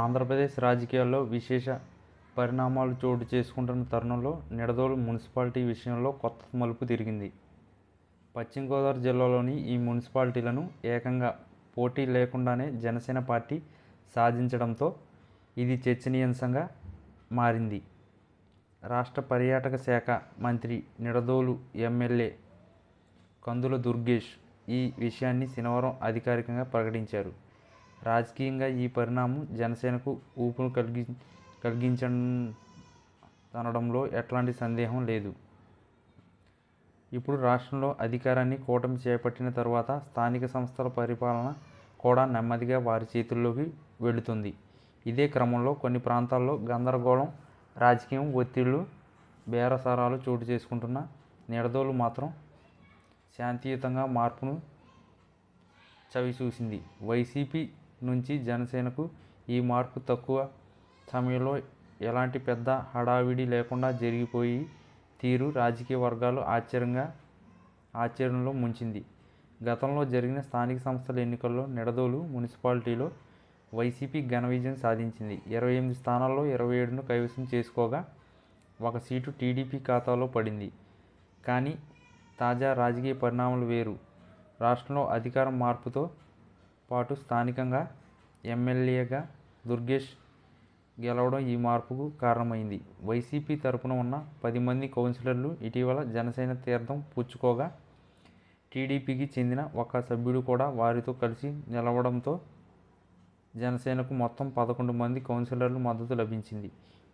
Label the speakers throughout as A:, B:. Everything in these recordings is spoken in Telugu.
A: ఆంధ్రప్రదేశ్ రాజకీయాల్లో విశేష పరిణామాలు చోటు చేసుకుంటున్న తరుణంలో నిడదోలు మున్సిపాలిటీ విషయంలో కొత్త మలుపు తిరిగింది. పశ్చిమ గోదావరి జిల్లాలోని ఈ మున్సిపాలిటీలను ఏకంగా పోటీ లేకుండానే జనసేన పార్టీ సాధించడంతో ఇది చర్చనీయాంశంగా మారింది. రాష్ట్ర పర్యాటక శాఖ మంత్రి నిడదోలు ఎమ్మెల్యే కందుల దుర్గేష్ ఈ విషయాన్ని శనివారం అధికారికంగా ప్రకటించారు. రాజకీయంగా ఈ పరిణామం జనసేనకు ఊపును కలిగి కలిగించనడంలో ఎట్లాంటి సందేహం లేదు. ఇప్పుడు రాష్ట్రంలో అధికారాన్ని కూటమి చేపట్టిన తర్వాత స్థానిక సంస్థల పరిపాలన కూడా నెమ్మదిగా వారి చేతుల్లోకి వెళుతుంది. ఇదే క్రమంలో కొన్ని ప్రాంతాల్లో గందరగోళం రాజకీయం ఒత్తిళ్ళు బేరసారాలు చోటు చేసుకుంటున్న నిడదోలు మాత్రం శాంతియుతంగా మార్పును చవిచూసింది. వైసీపీ నుంచి జనసేనకు ఈ మార్పు తక్కువ సమయంలో ఎలాంటి పెద్ద హడావిడి లేకుండా జరిగిపోయి తీరు రాజకీయ వర్గాలు ఆశ్చర్యంగా ఆశ్చర్యంలో ముంచింది. గతంలో జరిగిన స్థానిక సంస్థల ఎన్నికల్లో నిడదోలు మున్సిపాలిటీలో వైసీపీ ఘన విజయం సాధించింది. ఇరవై ఎనిమిది స్థానాల్లో ఇరవై ఏడును కైవసం చేసుకోగా ఒక సీటు టీడీపీ ఖాతాలో పడింది. కానీ తాజా రాజకీయ పరిణామాలు వేరు. రాష్ట్రంలో అధికారం మార్పుతో పాటు స్థానికంగా ఎమ్మెల్యేగా దుర్గేష్ గెలవడం ఈ మార్పుకు కారణమైంది. వైసీపీ తరపున ఉన్న పది మంది కౌన్సిలర్లు ఇటీవల జనసేన తీర్థం పుచ్చుకోగా టీడీపీకి చెందిన ఒక సభ్యుడు కూడా వారితో కలిసి నిలవడంతో జనసేనకు మొత్తం పదకొండు మంది కౌన్సిలర్లు మద్దతు లభించింది.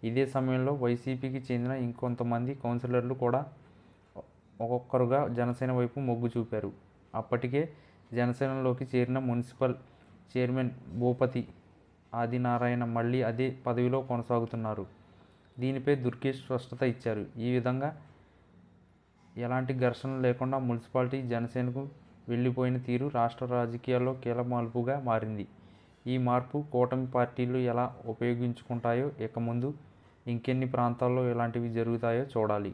A: ఇదే సమయంలో వైసీపీకి చెందిన ఇంకొంతమంది కౌన్సిలర్లు కూడా ఒక్కొక్కరుగా జనసేన వైపు మొగ్గు చూపారు. అప్పటికే జనసేనలోకి చేరిన మున్సిపల్ చైర్మన్ భూపతి ఆదినారాయణ మళ్ళీ అదే పదవిలో కొనసాగుతున్నారు. దీనిపై దుర్గేష్ స్పష్టత ఇచ్చారు. ఈ విధంగా ఎలాంటి ఘర్షణ లేకుండా మున్సిపాలిటీ జనసేనకు వెళ్ళిపోయిన తీరు రాష్ట్ర రాజకీయాల్లో కీలక మలుపుగా మారింది. ఈ మార్పు కూటమి పార్టీలు ఎలా ఉపయోగించుకుంటాయో ఇక ముందు ఇంకెన్ని ప్రాంతాల్లో ఇలాంటివి జరుగుతాయో చూడాలి.